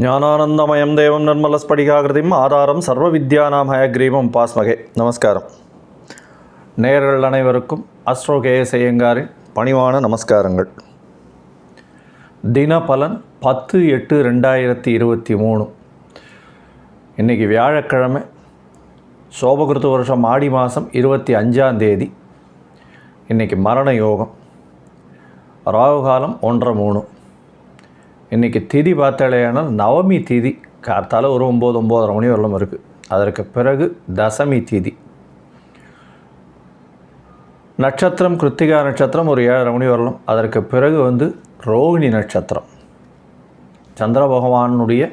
ஞானானந்தமயம் தேவம் நிர்மலஸ்படிகாகிருதிம் ஆதாரம் சர்வ வித்யானாம் ஹயக்ரீவம் பாஸ்மகே. நமஸ்காரம். நேர்கள் அனைவருக்கும் அஸ்ட்ரோ கேஎஸ் ஐயங்காரின் பணிவான நமஸ்காரங்கள். தினபலன் பத்து எட்டு ரெண்டாயிரத்தி இருபத்தி மூணு. இன்றைக்கி வியாழக்கிழமை சோபகிருத்து வருஷம் ஆடி மாதம் இருபத்தி அஞ்சாம் தேதி. இன்றைக்கி மரண யோகம். ராகு காலம் ஒன்றரை மூணு. இன்றைக்கி திதி பார்த்தாலேனால் நவமி திதி. கார்த்தால ஒரு ஒம்பது ஒம்போதரை மணி வரலும் இருக்குது அதற்கு பிறகு தசமி திதி. நட்சத்திரம் கிருத்திகா நட்சத்திரம் ஒரு ஏழரை மணி வரலாம். அதற்கு பிறகு வந்து ரோகிணி நட்சத்திரம். சந்திர பகவானுடைய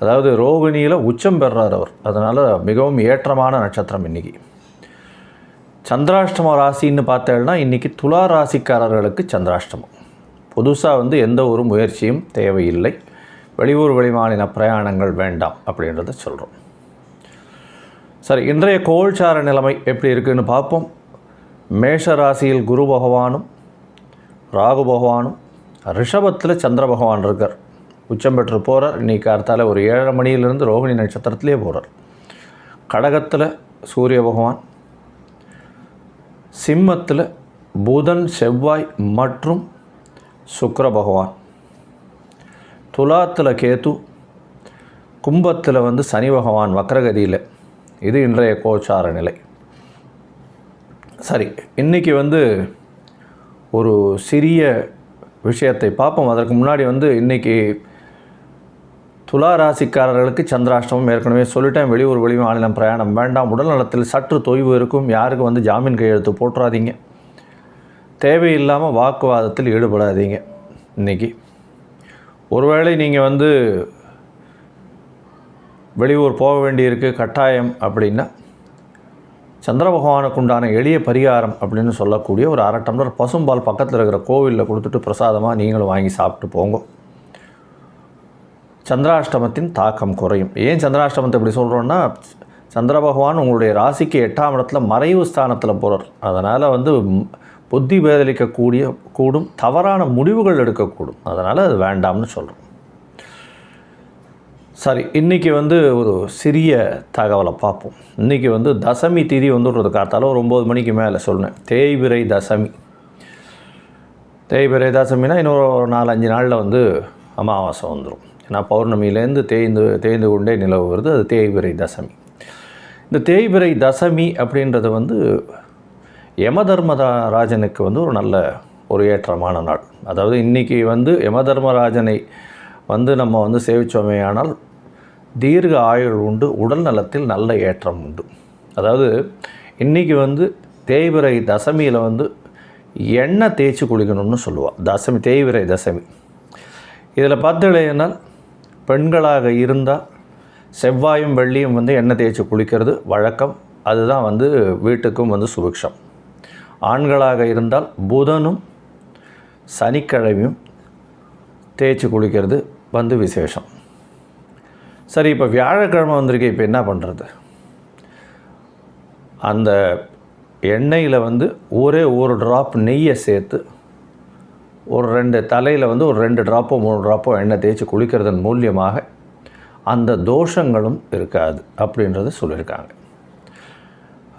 அதாவது ரோகிணியில் உச்சம் பெறார் அவர். அதனால் மிகவும் ஏற்றமான நட்சத்திரம் இன்றைக்கி சந்திராஷ்டம ராசின்னு பார்த்தேன்னா இன்றைக்கி துலா ராசிக்காரர்களுக்கு சந்திராஷ்டமம். புதுசாக வந்து எந்த ஒரு முயற்சியும் தேவையில்லை. வெளியூர் வெளிமாநில பிரயாணங்கள் வேண்டாம் அப்படின்றத சொல்கிறோம் சரி இன்றைய கோல்சார நிலைமை எப்படி இருக்குன்னு பார்ப்போம். மேஷ ராசியில் குரு பகவானும் ராகு பகவானும் ரிஷபத்தில் சந்திர பகவான் இருக்கார். உச்சம் பெற்று போகிறார் இன்றைக்கி அடுத்தால ஒரு ஏழரை மணியிலிருந்து ரோகிணி நட்சத்திரத்திலே போகிறார் கடகத்தில் சூரிய பகவான் சிம்மத்தில் புதன் செவ்வாய் மற்றும் சுக்கர பகவான். துலாத்தில் கேத்து கும்பத்தில் வந்து சனி பகவான் வக்கரகதியில் இது இன்றைய கோச்சார நிலை. சரி இன்றைக்கி வந்து ஒரு சிறிய விஷயத்தை பார்ப்போம். அதற்கு முன்னாடி வந்து இன்றைக்கி துலா ராசிக்காரர்களுக்கு சந்திராஷ்டமம் ஏற்கனவே சொல்லிட்டேன். வெளியூர் வெளி மாநிலம் பிரயாணம் வேண்டாம். உடல் நலத்தில் சற்று தொய்வு இருக்கும். யாருக்கு வந்து ஜாமீன் கையெழுத்து போட்டுறாதீங்க. தேவையில்லாமல் வாக்குவாதத்தில் ஈடுபடாதீங்க. இன்றைக்கி ஒருவேளை நீங்கள் வந்து வெளியூர் போக வேண்டியிருக்கு கட்டாயம் அப்படின்னா சந்திர பகவானுக்கு உண்டான எளிய பரிகாரம் அப்படின்னு சொல்லக்கூடிய ஒரு அரை டம்ளர் பசும்பால் பக்கத்தில் இருக்கிற கோவிலில் கொடுத்துட்டு பிரசாதமாக நீங்களும் வாங்கி சாப்பிட்டு போங்க. சந்திராஷ்டமத்தின் தாக்கம் குறையும். ஏன் சந்திராஷ்டமத்தை இப்படி சொல்கிறோன்னா சந்திர பகவான் உங்களுடைய ராசிக்கு எட்டாம் இடத்துல மறைவு ஸ்தானத்தில் போகிறார் அதனால் வந்து புத்தி பேதலிக்கக்கூடிய கூடும் தவறான முடிவுகள் எடுக்கக்கூடும். அதனால் அது வேண்டாம்னு சொல்கிறோம் சரி இன்றைக்கி வந்து ஒரு சிறிய தகவலை பார்ப்போம். இன்றைக்கி வந்து தசமி திதி வந்துடுறது. காத்தால ஒரு ஒம்பது மணிக்கு மேலே சொன்னேன் தேய்பிரை தசமி. தேய்பிரை தசமினா இன்னொரு ஒரு நாலு அஞ்சு நாளில் வந்து அமாவாசை வந்துடும் ஏன்னா பௌர்ணமியிலேருந்து தேய்ந்து தேய்ந்து கொண்டே நிலவு வருது அது தேய்பிரை தசமி. இந்த தேய்பிரை தசமி அப்படின்றது வந்து யமதர்மதா ராஜனுக்கு வந்து ஒரு நல்ல ஒரு ஏற்றமான நாள். அதாவது இன்றைக்கி வந்து யமதர்மராஜனை வந்து நம்ம வந்து சேவித்தோமே ஆனால் தீர்க்க ஆயுள் உண்டு உடல் நலத்தில் நல்ல ஏற்றம் உண்டு. அதாவது இன்றைக்கி வந்து தேய்பிரை தசமியில் வந்து எண்ணெய் தேய்ச்சி குளிக்கணும்னு சொல்லுவாள் தசமி தேய்விரை தசமி. இதில் பார்த்தீங்கன்னா பெண்களாக இருந்தால் செவ்வாயும் வெள்ளியும் வந்து எண்ணெய் தேய்ச்சி குளிக்கிறது வழக்கம். அதுதான் வந்து வீட்டுக்கும் வந்து சுபிக்ஷம். ஆண்களாக இருந்தால் புதனும் சனிக்கிழமையும் தேய்ச்சி குளிக்கிறது வந்து விசேஷம். சரி இப்போ வியாழக்கிழமை வந்திருக்கு இப்போ என்ன பண்ணுறது அந்த எண்ணெயில் வந்து ஒரே ஒரு ட்ராப் நெய்யை சேர்த்து ஒரு ரெண்டு தலையில் வந்து ஒரு ரெண்டு ட்ராப்போ மூணு ட்ராப்போ எண்ணெய் தேய்ச்சி குளிக்கிறதன் மூலியமாக அந்த தோஷங்களும் இருக்காது அப்படின்றத சொல்லியிருக்காங்க.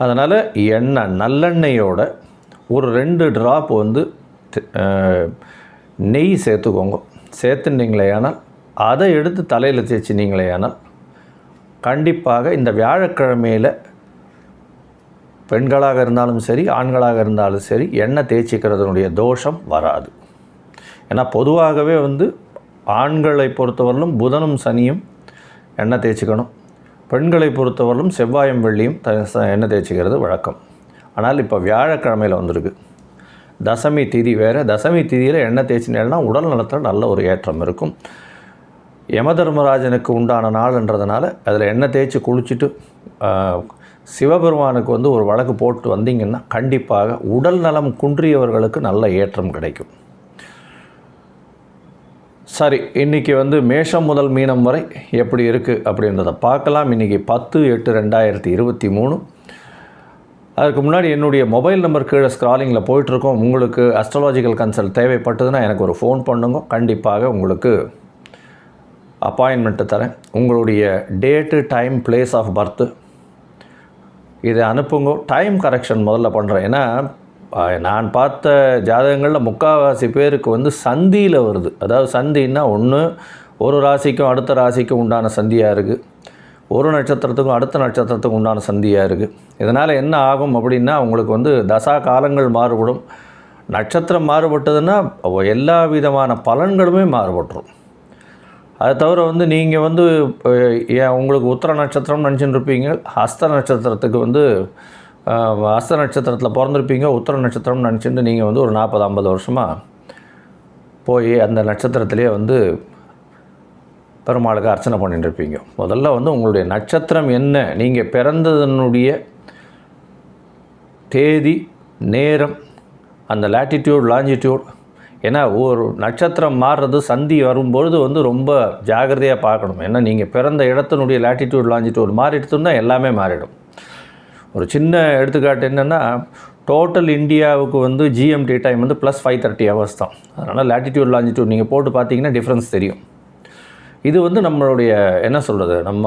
அதனால் எண்ணெய் நல்லெண்ணெயோட ஒரு ரெண்டு ட்ராப் வந்து நெய் சேர்த்துக்கோங்க. சேர்த்துனீங்களே ஆனால் அதை எடுத்து தலையில் தேய்ச்சினீங்களே ஆனால் கண்டிப்பாக இந்த வியாழக்கிழமையில் பெண்களாக இருந்தாலும் சரி ஆண்களாக இருந்தாலும் சரி எண்ணெய் தேய்ச்சிக்கிறதுனுடைய தோஷம் வராது. ஏன்னா பொதுவாகவே வந்து ஆண்களை பொறுத்தவரையிலும் புதனும் சனியும் எண்ணெய் தேய்ச்சிக்கணும். பெண்களை பொறுத்தவரையிலும் செவ்வாயும் வெள்ளியும் த எண்ணெய் தேய்ச்சிக்கிறது வழக்கம். ஆனால் இப்போ வியாழக்கிழமையில் வந்திருக்கு. தசமி திதி வேறு. தசமி திதியில் எண்ணெய் தேய்ச்சினேன்னா உடல் நலத்தில் நல்ல ஒரு ஏற்றம் இருக்கும். யமதர்மராஜனுக்கு உண்டான நாள்ன்றதுனால அதில் எண்ணெய் தேய்ச்சி குளிச்சுட்டு சிவபெருமானுக்கு வந்து ஒரு வழக்கு போட்டு வந்தீங்கன்னா கண்டிப்பாக உடல் நலம் குன்றியவர்களுக்கு நல்ல ஏற்றம் கிடைக்கும். சரி இன்றைக்கி வந்து மேஷம் முதல் மீனம் வரை எப்படி இருக்குது அப்படின்றத பார்க்கலாம். இன்றைக்கி பத்து எட்டு ரெண்டாயிரத்தி இருபத்தி மூணு. அதுக்கு முன்னாடி என்னுடைய மொபைல் நம்பர் கீழே ஸ்க்ராலிங்கில் போயிட்டுருக்கோம். உங்களுக்கு அஸ்ட்ராலாஜிக்கல் கன்சல்ட் தேவைப்பட்டதுன்னா எனக்கு ஒரு ஃபோன் பண்ணுங்க. கண்டிப்பாக உங்களுக்கு அப்பாயின்மெண்ட்டு தரேன். உங்களுடைய date time place of birth இதை அனுப்புங்க. டைம் கரெக்ஷன் முதல்ல பண்ணுறேன் ஏன்னா நான் பார்த்த ஜாதகங்களில் முக்கால்வாசி பேருக்கு வந்து சந்தியில் வருது. அதாவது சந்தின்னா ஒன்று ஒரு ராசிக்கும் அடுத்த ராசிக்கும் உண்டான சந்தியாக இருக்குது ஒரு நட்சத்திரத்துக்கும் அடுத்த நட்சத்திரத்துக்கும் உண்டான சந்தியாக இருக்குது இதனால் என்ன ஆகும் அப்படின்னா உங்களுக்கு வந்து தசா காலங்கள் மாறுபடும். நட்சத்திரம் மாறுபட்டதுன்னா எல்லா விதமான பலன்களுமே மாறுபட்டுரும். அதை தவிர வந்து நீங்கள் வந்து இப்போ ஏன் உங்களுக்கு உத்தர நட்சத்திரம் நினச்சின்னு இருப்பீங்க. ஹஸ்த நட்சத்திரத்துக்கு வந்து அஸ்த நட்சத்திரத்தில் பிறந்திருப்பீங்க. உத்தர நட்சத்திரம்னு நினச்சிட்டு நீங்கள் வந்து ஒரு நாற்பது ஐம்பது வருஷமாக போய் அந்த நட்சத்திரத்திலே வந்து பெருமாளுக்கு அர்ச்சனை பண்ணிட்டு இருப்பீங்க முதல்ல வந்து உங்களுடைய நட்சத்திரம் என்ன? நீங்கள் பிறந்ததனுடைய தேதி நேரம் அந்த லாட்டிடியூட் லாஞ்சிடியூட் ஏன்னா ஒரு நட்சத்திரம் மாறுறது சந்தி வரும்பொழுது வந்து ரொம்ப ஜாகிரதையாக பார்க்கணும். ஏன்னா நீங்கள் பிறந்த இடத்தினுடைய லாட்டிடியூட் லாஞ்சிடியூட் மாறிடுத்துன்னா எல்லாமே மாறிடும். ஒரு சின்ன எடுத்துக்காட்டு என்னென்னா டோட்டல் இந்தியாவுக்கு வந்து ஜிஎம்டி டைம் வந்து ப்ளஸ் ஃபைவ் தேர்ட்டி ஹவர்ஸ் தான். அதனால் லேட்டிடியூட் லாஞ்சிடியூட் நீங்கள் போட்டு பார்த்தீங்கன்னா டிஃப்ரென்ஸ் தெரியும். இது வந்து நம்மளுடைய என்ன சொல்கிறது நம்ம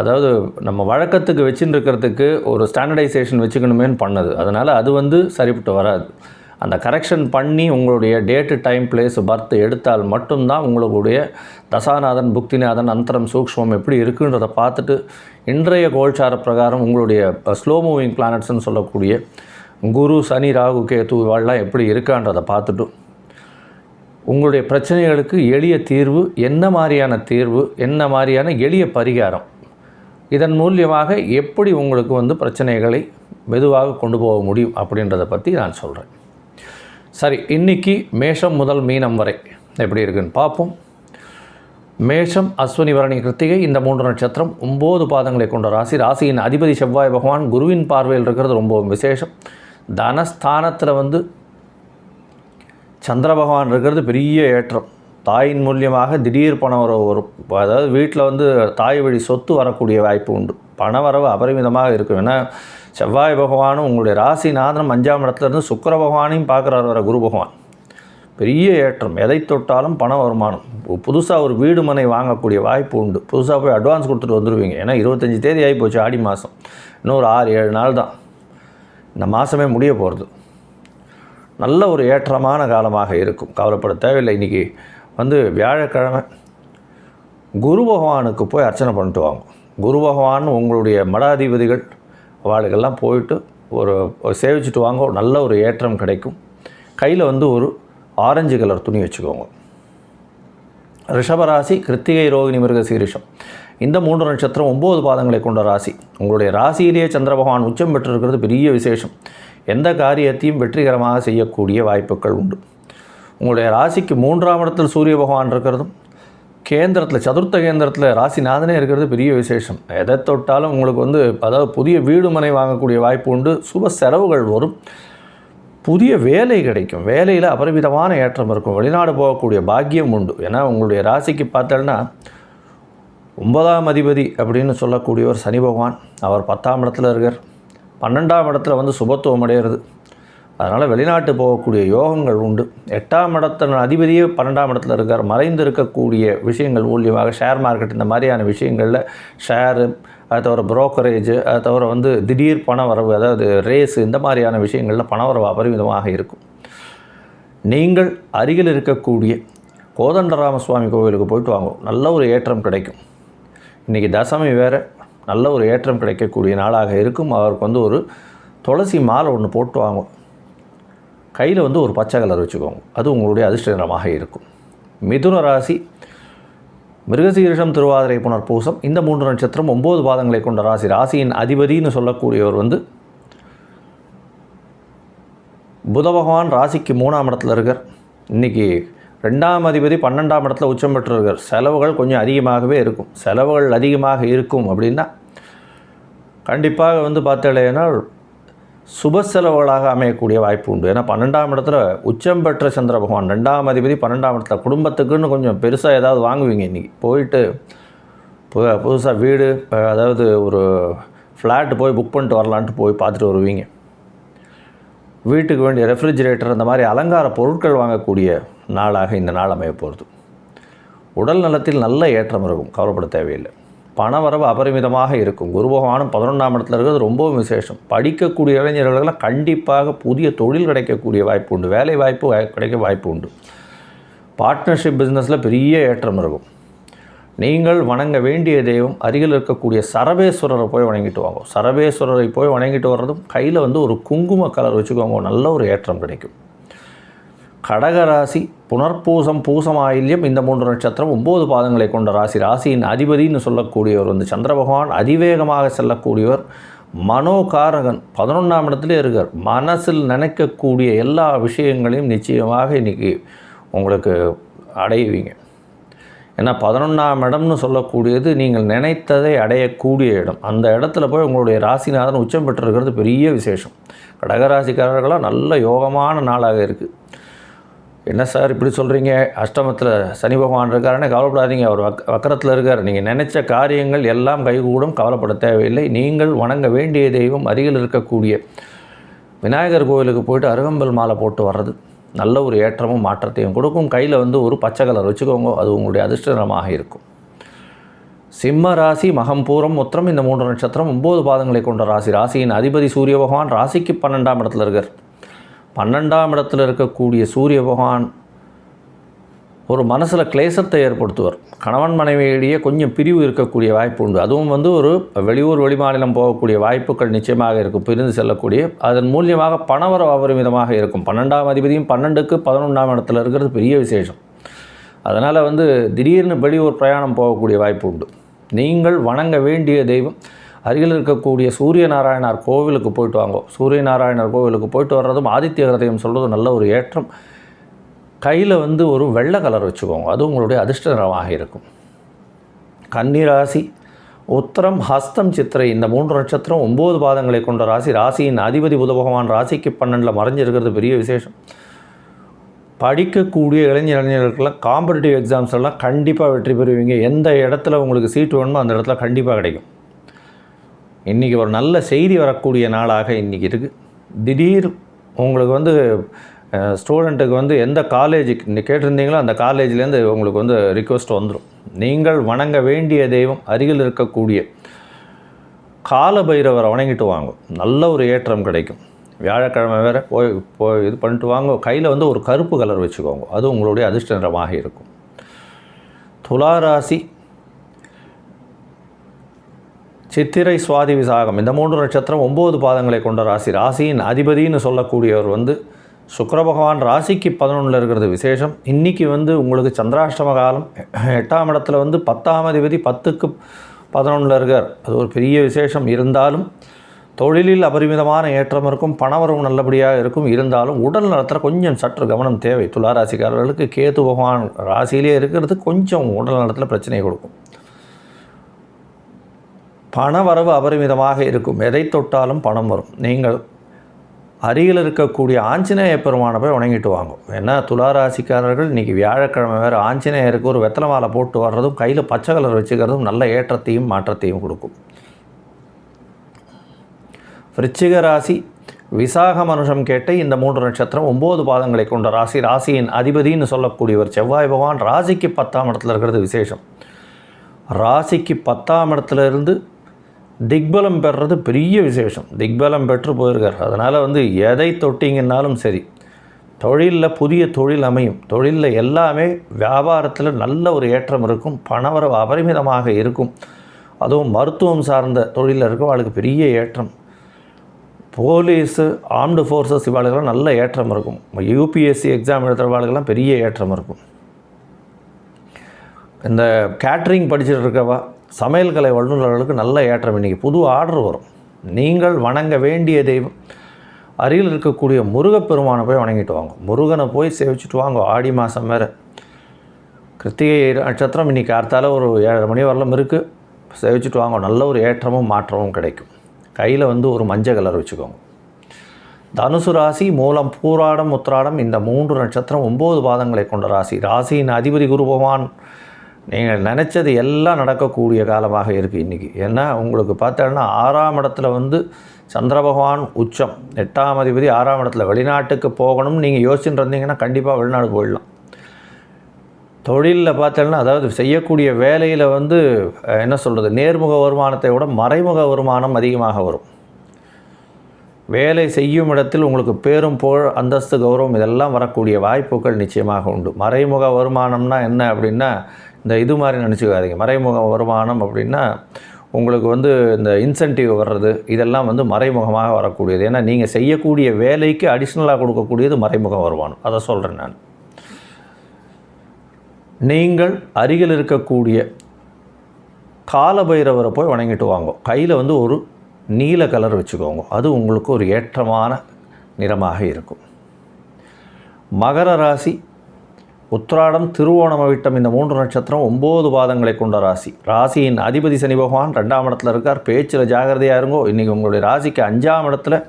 அதாவது நம்ம வழக்கத்துக்கு வச்சுருக்கிறதுக்கு ஒரு ஸ்டாண்டர்டைசேஷன் வச்சுக்கணுமேன்னு பண்ணது. அதனால் அது வந்து சரிப்பட்டு வராது. அந்த கரெக்ஷன் பண்ணி உங்களுடைய டேட்டு டைம் பிளேஸ் பர்த் எடுத்தால் மட்டும்தான் உங்களுடைய தசாநாதன் புக்திநாதன் அந்தரம் சூக்ஷ்மம் எப்படி இருக்குன்றதை பார்த்துட்டு இன்றைய கோல்சார பிரகாரம் உங்களுடைய ஸ்லோ மூவிங் பிளானட்ஸ்னு சொல்லக்கூடிய குரு சனி ராகு கேது இவாள்லாம் எப்படி இருக்கான்றதை பார்த்துட்டு உங்களுடைய பிரச்சனைகளுக்கு எளிய தீர்வு என்ன மாதிரியான தீர்வு என்ன மாதிரியான எளிய பரிகாரம்? இதன் மூலியமாக எப்படி உங்களுக்கு வந்து பிரச்சனைகளை மெதுவாக கொண்டு போக முடியும் அப்படின்றத பற்றி நான் சொல்கிறேன் சரி இன்னைக்கு மேஷம் முதல் மீனம் வரை எப்படி இருக்குன்னு பார்ப்போம். மேஷம் அஸ்வினி வரணி கிருத்திகை இந்த மூன்று நட்சத்திரம் ஒம்பது பாதங்களை கொண்ட ராசி. ராசியின் அதிபதி செவ்வாய் பகவான் குருவின் பார்வையில் இருக்கிறது ரொம்பவும் விசேஷம். தனஸ்தானத்தில் வந்து சந்திர பகவான் இருக்கிறது பெரிய ஏற்றம். தாயின் மூலியமாக திடீர் பணம் வர ஒரு அதாவது வீட்டில் வந்து தாய் வழி சொத்து வரக்கூடிய வாய்ப்பு உண்டு. பண வரவு அபரிமிதமாக இருக்கும். ஏன்னா செவ்வாய் பகவானும் உங்களுடைய ராசிநாதனம் அஞ்சாம் இடத்துலேருந்து சுக்கர பகவானையும் பார்க்குறாரு வர குரு பகவான். பெரிய ஏற்றம். எதை தொட்டாலும் பண வருமானம். புதுசாக ஒரு வீடு மனை வாங்கக்கூடிய வாய்ப்பு உண்டு. புதுசாக போய் அட்வான்ஸ் கொடுத்துட்டு வந்துடுவீங்க ஏன்னா இருபத்தஞ்சி தேதி ஆகி போச்சு ஆடி மாதம் இன்னும் ஒரு ஆறு ஏழு நாள் தான். இந்த மாதமே முடிய போகிறது நல்ல ஒரு ஏற்றமான காலமாக இருக்கும். கவலைப்பட தேவையில்லை. இன்றைக்கி வந்து வியாழக்கிழமை குரு பகவானுக்கு போய் அர்ச்சனை பண்ணிட்டு வாங்க. குரு பகவான் உங்களுடைய மடாதிபதிகள் அவளுக்கெல்லாம் போயிட்டு ஒரு ஒரு சேவிச்சுட்டு வாங்க ஒரு நல்ல ஒரு ஏற்றம் கிடைக்கும். கையில் வந்து ஒரு ஆரஞ்சு கலர் துணி வச்சுக்கோங்க. ரிஷபராசி கிருத்திகை ரோகிணி மிருக சீரிஷம் இந்த மூன்று நட்சத்திரம் ஒம்பது பாதங்களை கொண்ட ராசி. உங்களுடைய ராசியிலேயே சந்திர பகவான் உச்சம் பெற்றிருக்கிறது பெரிய விசேஷம். எந்த காரியத்தையும் வெற்றிகரமாக செய்யக்கூடிய வாய்ப்புகள் உண்டு. உங்களுடைய ராசிக்கு மூன்றாம் இடத்தில் சூரிய பகவான் இருக்கிறதும் கேந்திரத்தில் சதுர்த்த கேந்திரத்தில் ராசிநாதனே இருக்கிறது பெரிய விசேஷம். எதை தொட்டாலும் உங்களுக்கு வந்து அதாவது புதிய வீடு மனை வாங்கக்கூடிய வாய்ப்பு உண்டு. சுப செலவுகள் வரும். புதிய வேலை கிடைக்கும். வேலையில் அபரிமிதமான ஏற்றம் இருக்கும். வெளிநாடு போகக்கூடிய பாக்கியம் உண்டு. ஏன்னா உங்களுடைய ராசிக்கு பார்த்தோன்னா ஒன்பதாம் அதிபதி அப்படின்னு சொல்லக்கூடியவர் சனி பகவான். அவர் பத்தாம் இடத்துல இருக்கார். பன்னெண்டாம் இடத்துல வந்து சுபத்துவம் அடையிறது. அதனால் வெளிநாட்டு போகக்கூடிய யோகங்கள் உண்டு. எட்டாம் இடத்தின் அதிபதியே பன்னெண்டாம் இடத்துல இருக்கார். மறைந்து இருக்கக்கூடிய விஷயங்கள் மூலியமாக ஷேர் மார்க்கெட் இந்த மாதிரியான விஷயங்களில் ஷேரு அதை தவிர புரோக்கரேஜ் அதை தவிர வந்து திடீர் பண வரவு அதாவது ரேஸு இந்த மாதிரியான விஷயங்களில் பண வரவு அபரிமிதமாக இருக்கும். நீங்கள் அருகில் இருக்கக்கூடிய கோதண்டராம சுவாமி கோவிலுக்கு போயிட்டு வாங்கும் நல்ல ஒரு ஏற்றம் கிடைக்கும். இன்றைக்கி தசமி வேறு. நல்ல ஒரு ஏற்றம் கிடைக்கக்கூடிய நாளாக இருக்கும். அவருக்கு வந்து ஒரு துளசி மாலை ஒன்று போட்டு வாங்கும் கையில் வந்து ஒரு பச்சை கலர் வச்சுக்கோங்க. அது உங்களுடைய அதிர்ஷ்ட நிறமாக இருக்கும். மிதுன ராசி மிருகசீரிஷம் திருவாதிரை புனர்பூசம் இந்த மூன்று நட்சத்திரம் ஒம்பது பாதங்களை கொண்ட ராசி. ராசியின் அதிபதின்னு சொல்லக்கூடியவர் வந்து புத பகவான் ராசிக்கு மூணாம் இடத்துல இருக்கார். இன்றைக்கி ரெண்டாம் அதிபதி பன்னெண்டாம் இடத்துல உச்சம் பெற்றிருக்கார். செலவுகள் கொஞ்சம் அதிகமாகவே இருக்கும். செலவுகள் அதிகமாக இருக்கும் அப்படின்னா கண்டிப்பாக வந்து பார்த்தாலேனால் சுப செலவுகளாக அமையக்கூடிய வாய்ப்பு உண்டு. ஏன்னா பன்னெண்டாம் இடத்துல உச்சம் பெற்ற சந்திர பகவான் ரெண்டாம் அதிபதி பன்னெண்டாம் இடத்துல குடும்பத்துக்குன்னு கொஞ்சம் பெருசாக ஏதாவது வாங்குவீங்க இன்றைக்கி போயிட்டு பு புதுசாக வீடு அதாவது ஒரு ஃப்ளாட்டு போய் புக் பண்ணிட்டு வரலான்ட்டு போய் பார்த்துட்டு வருவீங்க. வீட்டுக்கு வேண்டிய ரெஃப்ரிஜிரேட்டர் அந்த மாதிரி அலங்கார பொருட்கள் வாங்கக்கூடிய நாளாக இந்த நாள் அமைய போகிறது உடல் நலத்தில் நல்ல ஏற்றம் இருக்கும். கவலைப்பட தேவையில்லை. பணவரவு அபரிமிதமாக இருக்கும். குரு பகவானும் பதினொன்றாம் இடத்துல இருக்கிறது ரொம்பவும் விசேஷம். படிக்கக்கூடிய இளைஞர்களுக்கெல்லாம் கண்டிப்பாக புதிய தொழில் கிடைக்கக்கூடிய வாய்ப்பு உண்டு. வேலை வாய்ப்பு வாய்- கிடைக்க வாய்ப்பு உண்டு. பார்ட்னர்ஷிப் பிஸ்னஸில் பெரிய ஏற்றம் இருக்கும். நீங்கள் வணங்க வேண்டிய தெய்வம் அருகில் இருக்கக்கூடிய சரபேஸ்வரரை போய் வணங்கிட்டு வாங்க. சரபேஸ்வரரை போய் வணங்கிட்டு வர்றதும் கையில் வந்து ஒரு குங்கும கலர் வச்சுக்கோங்க. நல்ல ஒரு ஏற்றம் கிடைக்கும். கடகராசி புனர்பூசம் பூசமாயில்யம் இந்த மூன்று நட்சத்திரம் ஒம்பது பாதங்களை கொண்ட ராசி. ராசியின் அதிபதின்னு சொல்லக்கூடியவர் வந்து சந்திர பகவான். அதிவேகமாக செல்லக்கூடியவர் மனோகாரகன். பதினொன்றாம் இடத்துல இருக்கார். மனசில் நினைக்கக்கூடிய எல்லா விஷயங்களையும் நிச்சயமாக இன்றைக்கி உங்களுக்கு அடைவீங்க. ஏன்னா பதினொன்றாம் இடம்னு சொல்லக்கூடியது நீங்கள் நினைத்ததை அடையக்கூடிய இடம். அந்த இடத்துல போய் உங்களுடைய ராசிநாதன் உச்சம் பெற்றிருக்கிறது பெரிய விசேஷம். கடகராசிக்காரர்களாக நல்ல யோகமான நாளாக இருக்குது என்ன சார் இப்படி சொல்கிறீங்க அஷ்டமத்தில் சனி பகவான் இருக்காருன்னு கவலைப்படாதீங்க. அவர் வக் வக்கரத்தில் இருக்கார். நீங்கள் நினச்ச காரியங்கள் எல்லாம் கைகூடும் கவலைப்பட தேவையில்லை. நீங்கள் வணங்க வேண்டிய தெய்வம் அருகில் இருக்கக்கூடிய விநாயகர் கோவிலுக்கு போயிட்டு அருகம்பல் மாலை போட்டு வர்றது நல்ல ஒரு ஏற்றமும் மாற்றத்தையும் கொடுக்கும். கையில் வந்து ஒரு பச்சை கலர் வச்சுக்கோங்க. அது உங்களுடைய அதிர்ஷ்டமாக இருக்கும். சிம்ம ராசி மகம் பூரம் உத்திரம் இந்த மூன்று நட்சத்திரம் ஒம்பது பாதங்களை கொண்ட ராசி. ராசியின் அதிபதி சூரிய பகவான் ராசிக்கு பன்னெண்டாம் இடத்துல இருக்கார். பன்னெண்டாம் இடத்துல இருக்கக்கூடிய சூரிய பகவான் ஒரு மனசில் கிளேசத்தை ஏற்படுத்துவார். கணவன் மனைவியிடையே கொஞ்சம் பிரிவு இருக்கக்கூடிய வாய்ப்பு உண்டு. அதுவும் வந்து ஒரு வெளியூர் வெளிமாநிலம் போகக்கூடிய வாய்ப்புகள் நிச்சயமாக இருக்கும். பிரிந்து செல்லக்கூடிய அதன் மூலியமாக பணவரவு அபரிமிதமாக இருக்கும். பன்னெண்டாம் அதிபதியும் பன்னெண்டுக்கு பதினொன்றாம் இடத்துல இருக்கிறது பெரிய விசேஷம். அதனால் வந்து திடீர்னு வெளியூர் பிரயாணம் போகக்கூடிய வாய்ப்பு உண்டு. நீங்கள் வணங்க வேண்டிய தெய்வம் அருகில் இருக்கக்கூடிய சூரிய நாராயணார் கோவிலுக்கு போயிட்டு வாங்கோ. சூரிய நாராயணர் கோவிலுக்கு போயிட்டு வர்றதும் ஆதித்ய கிரதயம் சொல்கிறதும் நல்ல ஒரு ஏற்றம். கையில் வந்து ஒரு வெள்ளை கலர் வச்சுக்கோங்க. அது உங்களுடைய அதிர்ஷ்ட நிறமாக இருக்கும். கன்னிராசி உத்தரம் ஹஸ்தம் சித்திரை இந்த மூன்று நட்சத்திரம் ஒம்பது பாதங்களை கொண்ட ராசி. ராசியின் அதிபதி புத பகவான் ராசிக்கு பன்னெண்டில் மறைஞ்சிருக்கிறது பெரிய விசேஷம். படிக்கக்கூடிய இளைஞர் இளைஞர்களுக்கெல்லாம் காம்படிட்டிவ் எக்ஸாம்ஸ் எல்லாம் கண்டிப்பாக வெற்றி பெறுவீங்க. எந்த இடத்துல உங்களுக்கு சீட்டு வேணுமோ அந்த இடத்துல கண்டிப்பாக கிடைக்கும். இன்றைக்கி ஒரு நல்ல செய்தி வரக்கூடிய நாளாக இன்றைக்கி இருக்குது திடீர் உங்களுக்கு வந்து ஸ்டூடெண்ட்டுக்கு வந்து எந்த காலேஜுக்கு நீ கேட்டிருந்தீங்களோ அந்த காலேஜ்லேருந்து உங்களுக்கு வந்து ரிக்வெஸ்ட் வந்துடும் நீங்கள் வணங்க வேண்டிய தெய்வம் அருகில் இருக்கக்கூடிய கால பைரவரை வணங்கிட்டு வாங்க. நல்ல ஒரு ஏற்றம் கிடைக்கும். வியாழக்கிழமை வேறு போய் போய் இது பண்ணிட்டு வாங்க. கையில் வந்து ஒரு கருப்பு கலர் வச்சுக்கோங்க. அது உங்களுடைய அதிர்ஷ்ட நிறமாக இருக்கும். துலா ராசி சித்திரை சுவாதி விசாகம். இந்த மூன்று நட்சத்திரம் ஒம்பது பாதங்களை கொண்ட ராசி. ராசியின் அதிபதின்னு சொல்லக்கூடியவர் வந்து சுக்கர பகவான். ராசிக்கு பதினொன்றில் இருக்கிறது விசேஷம். இன்றைக்கி வந்து உங்களுக்கு சந்திராஷ்டம காலம். எட்டாம் இடத்துல வந்து பத்தாம் அதிபதி பத்துக்கு பதினொன்றில் இருக்கார். அது ஒரு பெரிய விசேஷம். இருந்தாலும் தொழிலில் அபரிமிதமான ஏற்றம் இருக்கும். பணவரவு நல்லபடியாக இருக்கும். இருந்தாலும் உடல் நலத்தில் கொஞ்சம் சற்று கவனம் தேவை. துலா ராசிக்காரர்களுக்கு கேது பகவான் ராசியிலே இருக்கிறது. கொஞ்சம் உடல் நலத்தில் பிரச்சனை கொடுக்கும். பண வரவு அபரிமிதமாக இருக்கும். எதை தொட்டாலும் பணம் வரும். நீங்கள் அருகில் இருக்கக்கூடிய ஆஞ்சநேய பெருமானை போய் வணங்கிட்டு வாங்கும் ஏன்னா துளாராசிக்காரர்கள் இன்றைக்கி வியாழக்கிழமை வேறு ஆஞ்சநேயருக்கு ஒரு வெத்தலை மாலை போட்டு வர்றதும் கையில் பச்சை கலர் வச்சுக்கிறதும் நல்ல ஏற்றத்தையும் மாற்றத்தையும் கொடுக்கும். விருச்சிக ராசி விசாக மனுஷம் கேட்ட இந்த மூன்று நட்சத்திரம் ஒம்பது பாதங்களை கொண்ட ராசி. ராசியின் அதிபதின்னு சொல்லக்கூடியவர் செவ்வாய் பகவான். ராசிக்கு பத்தாம் இடத்துல இருக்கிறது விசேஷம். ராசிக்கு பத்தாம் இடத்துல இருந்து திக்பலம் பெறுறது பெரிய விசேஷம். திக்பலம் பெற்று போயிருக்கார். அதனால் வந்து எதை தொட்டிங்கன்னாலும் சரி தொழிலில் புதிய தொழில் அமையும். தொழிலில் எல்லாமே வியாபாரத்தில் நல்ல ஒரு ஏற்றம் இருக்கும். பணவரவு அபரிமிதமாக இருக்கும். அதுவும் மருத்துவம் சார்ந்த தொழிலில் இருக்கவங்களுக்கு பெரிய ஏற்றம். போலீஸு ஆர்ம்டு ஃபோர்ஸஸ் இவாளுக்கெல்லாம் நல்ல ஏற்றம் இருக்கும். யூபிஎஸ்சி எக்ஸாம் எழுதுகிறவாளுக்கெல்லாம் பெரிய ஏற்றம் இருக்கும். இந்த கேட்ரிங் படிச்சுட்டு இருக்கவா சமையல் கலை வல்லுநர்களுக்கு நல்ல ஏற்றம். இன்றைக்கி புது ஆர்டர் வரும். நீங்கள் வணங்க வேண்டிய தெய்வம் அருகில் இருக்கக்கூடிய முருகப்பெருமானை போய் வணங்கிட்டு வாங்க. முருகனை போய் சேவிச்சுட்டு வாங்க. ஆடி மாதம் வேறு. கிருத்திகை நட்சத்திரம் இன்றைக்கி அடுத்தால ஒரு ஏழரை மணி வரலும் இருக்குது சேவிச்சுட்டு வாங்க. நல்ல ஒரு ஏற்றமும் மாற்றமும் கிடைக்கும். கையில் வந்து ஒரு மஞ்சள் கலர் வச்சுக்கோங்க. தனுசு ராசி மூலம் பூராடம் உத்திராடம் இந்த மூன்று நட்சத்திரம் ஒம்பது பாதங்களை கொண்ட ராசி. ராசியின் அதிபதி குருபவான் நீங்கள் நினச்சது எல்லாம் நடக்கக்கூடிய காலமாக இருக்குது இன்றைக்கி ஏன்னா உங்களுக்கு பார்த்தோன்னா ஆறாம் இடத்துல வந்து சந்திர பகவான் உச்சம். எட்டாம் அதிபதி ஆறாம் இடத்துல வெளிநாட்டுக்கு போகணும்னு நீங்கள் யோசிச்சுட்டு இருந்தீங்கன்னா கண்டிப்பாக வெளிநாடு போயிடலாம். தொழிலில் பார்த்தோன்னா அதாவது செய்யக்கூடிய வேலையில் வந்து என்ன சொல்கிறது நேர்முக வருமானத்தை விட மறைமுக வருமானம் அதிகமாக வரும். வேலை செய்யும் இடத்தில் உங்களுக்கு பேரும் புகழ் அந்தஸ்து கௌரவம் இதெல்லாம் வரக்கூடிய வாய்ப்புகள் நிச்சயமாக உண்டு. மறைமுக வருமானம்னா என்ன அப்படின்னா இந்த இது மாதிரி நினச்சிக்காதீங்க. மறைமுக வருமானம் அப்படின்னா உங்களுக்கு வந்து இந்த இன்சென்டிவ் வர்றது இதெல்லாம் வந்து மறைமுகமாக வரக்கூடியது. ஏன்னா நீங்கள் செய்யக்கூடிய வேலைக்கு அடிஷ்னலாக கொடுக்கக்கூடியது மறைமுக வருமானம். அதை சொல்கிறேன் நான். நீங்கள் அருகில் இருக்கக்கூடிய காலபைரவரை போய் வணங்கிட்டு வாங்க. கையில் வந்து ஒரு நீல கலர் வச்சுக்கோங்க. அது உங்களுக்கு ஒரு ஏற்றமான நிறமாக இருக்கும். மகர ராசி உத்திராடம் திருவோணம் விட்டம் இந்த மூன்று நட்சத்திரம் ஒம்பது பாதங்களை கொண்ட ராசி. ராசியின் அதிபதி சனி பகவான் ரெண்டாம் இடத்துல இருக்கார். பேச்சில் ஜாகிரதையாக இருங்கோ. இன்றைக்கி உங்களுடைய ராசிக்கு அஞ்சாம் இடத்துல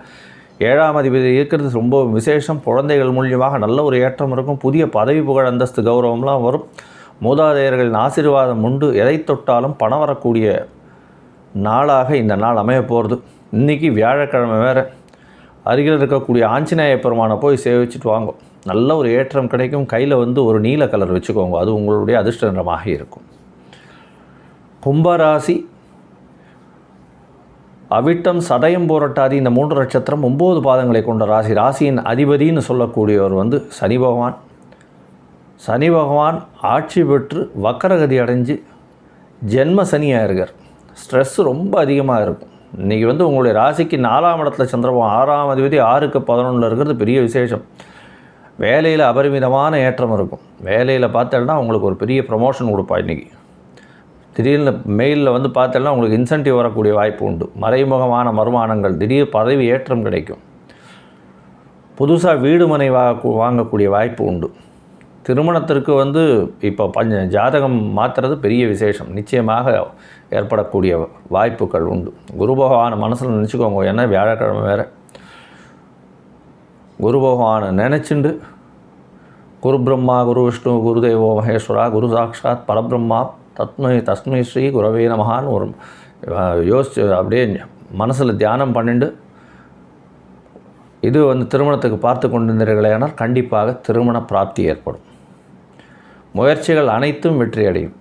ஏழாம் அதிபதி இருக்கிறது. ரொம்ப விசேஷம். குழந்தைகள் மூலியமாக நல்ல ஒரு ஏற்றம் இருக்கும். புதிய பதவி புகழ் அந்தஸ்து கௌரவம்லாம் வரும். மூதாதையர்களின் ஆசீர்வாதம் உண்டு. எதை தொட்டாலும் பணம் வரக்கூடிய நாளாக இந்த நாள் அமைய போகிறது இன்றைக்கி வியாழக்கிழமை வேறு. அருகில் இருக்கக்கூடிய ஆஞ்சநேய பெருமானை போய் சேவிச்சுட்டு வாங்கும் நல்ல ஒரு ஏற்றம் கிடைக்கும். கையில் வந்து ஒரு நீல கலர் வச்சுக்கோங்க. அது உங்களுடைய அதிர்ஷ்ட நிறமாக இருக்கும் கும்பராசி அவிட்டம் சதயம் போரட்டாதி இந்த மூன்று நட்சத்திரம் ஒம்பது பாதங்களை கொண்ட ராசி. ராசியின் அதிபதின்னு சொல்லக்கூடியவர் வந்து சனி பகவான். சனி பகவான் ஆட்சி பெற்று வக்கரகதி அடைஞ்சு ஜென்ம சனியாக இருக்கார். ஸ்ட்ரெஸ் ரொம்ப அதிகமாக இருக்கும். இன்றைக்கி வந்து உங்களுடைய ராசிக்கு நாலாம் இடத்துல சந்திரபகவான் ஆறாம் அதிபதி ஆறுக்கு பதினொன்றில் இருக்கிறது பெரிய விசேஷம். வேலையில் அபரிமிதமான ஏற்றம் இருக்கும். வேலையில் பார்த்தோன்னா உங்களுக்கு ஒரு பெரிய ப்ரமோஷன் கொடுப்பா இன்றைக்கி திடீர்னு மெயிலில் வந்து பார்த்தோன்னா உங்களுக்கு இன்சென்டிவ் வரக்கூடிய வாய்ப்பு உண்டு. மறைமுகமான வருமானங்கள் திடீர் பதவி ஏற்றம் கிடைக்கும். புதுசாக வீடு மனை வாங்க வாங்கக்கூடிய வாய்ப்பு உண்டு. திருமணத்திற்கு வந்து இப்போ பஞ்ச ஜாதகம் மாற்றுறது பெரிய விசேஷம். நிச்சயமாக ஏற்படக்கூடிய வாய்ப்புகள் உண்டு. குரு பகவானை மனசில் நினச்சிக்கோங்க. ஏன்னா வியாழக்கிழமை வேறு. குரு பகவானை நினச்சிண்டு குரு பிரம்மா குரு விஷ்ணு குரு தேவோ மகேஸ்வரா குரு சாக்ஷாத் பரபிரம்மா தத்மை தஸ்மை ஸ்ரீ குரவே நமகான்னு ஒரு யோசிச்சு அப்படியே மனசில் தியானம் பண்ணிண்டு இது வந்து திருமணத்துக்கு பார்த்து கொண்டிருந்தீர்களேனால் கண்டிப்பாக திருமண பிராப்தி ஏற்படும். முயற்சிகள் அனைத்தும் வெற்றியடையும்.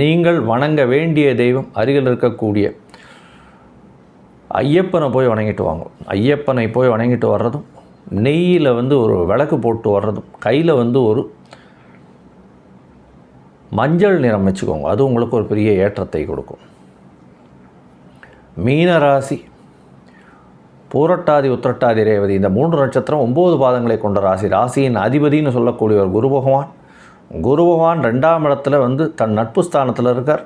நீங்கள் வணங்க வேண்டிய தெய்வம் அருகில் இருக்கக்கூடிய ஐயப்பனை போய் வணங்கிட்டு வாங்க. ஐயப்பனை போய் வணங்கிட்டு வர்றதும் நெய்யில் வந்து ஒரு விளக்கு போட்டு வர்றதும் கையில் வந்து ஒரு மஞ்சள் நிறம் வச்சுக்கோங்க. அது உங்களுக்கு ஒரு பெரிய ஏற்றத்தை கொடுக்கும். மீன ராசி பூரட்டாதி உத்திரட்டாதி ரேவதி இந்த மூன்று நட்சத்திரம் ஒம்பது பாதங்களை கொண்ட ராசி. ராசியின் அதிபதின்னு சொல்லக்கூடிய ஒரு குரு பகவான். குரு பகவான் ரெண்டாம் இடத்துல வந்து தன் நட்பு ஸ்தானத்தில் இருக்கார்.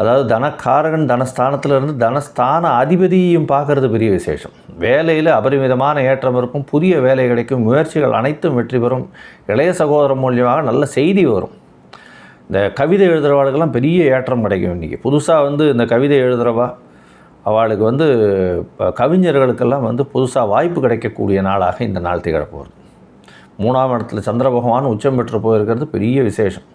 அதாவது தனக்காரகன் தனஸ்தானத்தில் இருந்து தனஸ்தான அதிபதியையும் பார்க்கறது பெரிய விசேஷம். வேலையில் அபரிமிதமான ஏற்றம் இருக்கும் புதிய வேலை கிடைக்கும் முயற்சிகள் அனைத்தும் வெற்றி பெறும் இளைய சகோதரம் மூலியமாக நல்ல செய்தி வரும். இந்த கவிதை எழுதுகிறவாளுக்கெல்லாம் பெரிய ஏற்றம் கிடைக்கும் இன்றைக்கி புதுசாக வந்து இந்த கவிதை எழுதுகிறவா அவளுக்கு வந்து இப்போ கவிஞர்களுக்கெல்லாம் வந்து புதுசாக வாய்ப்பு கிடைக்கக்கூடிய நாளாக இந்த நாள் திகழப்போகிறது மூணாம் இடத்துல சந்திர பகவான் உச்சம் பெற்று போயிருக்கிறது பெரிய விசேஷம்.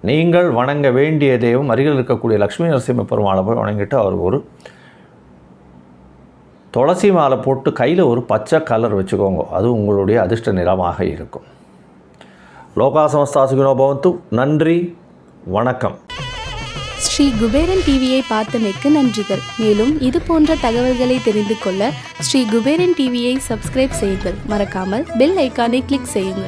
நீங்கள் வணங்க வேண்டிய தெய்வம் அருகில் இருக்கக்கூடிய லக்ஷ்மி நரசிம்ம பெருமாளை போய் வணங்கிட்டு அவர் ஒரு துளசி மாலை போட்டு கையில் ஒரு பச்சை கலர் வச்சுக்கோங்க. அது உங்களுடைய அதிர்ஷ்ட நிறமாக இருக்கும். லோகா சமஸ்தா பவந்து. நன்றி வணக்கம். ஸ்ரீ குபேரன் டிவியை பார்த்தமைக்கு நன்றிகள். மேலும் இது போன்ற தகவல்களை தெரிந்து கொள்ள ஸ்ரீ குபேரன் டிவியை சப்ஸ்கிரைப் செய்யுங்கள். மறக்காமல் பெல் ஐக்கானை கிளிக் செய்யுங்கள்.